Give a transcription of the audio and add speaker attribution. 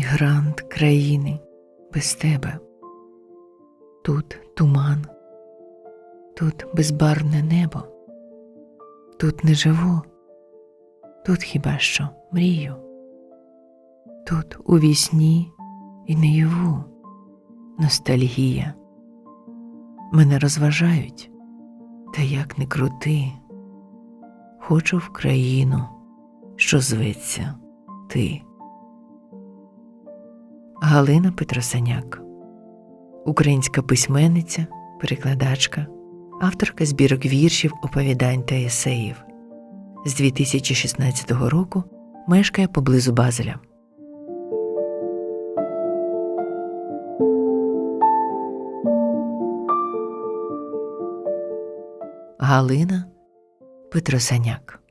Speaker 1: грант країни. Без тебе. Тут туман, тут безбарвне небо, тут не живу, тут хіба що мрію, тут у вісні і наяву. Ностальгія. Мене розважають, та як не крути, хочу в країну, що зветься ти. Галина Петросаняк, українська письменниця, перекладачка, авторка збірок віршів, оповідань та есеїв. З 2016 року мешкає поблизу Базеля. Галина Петросаняк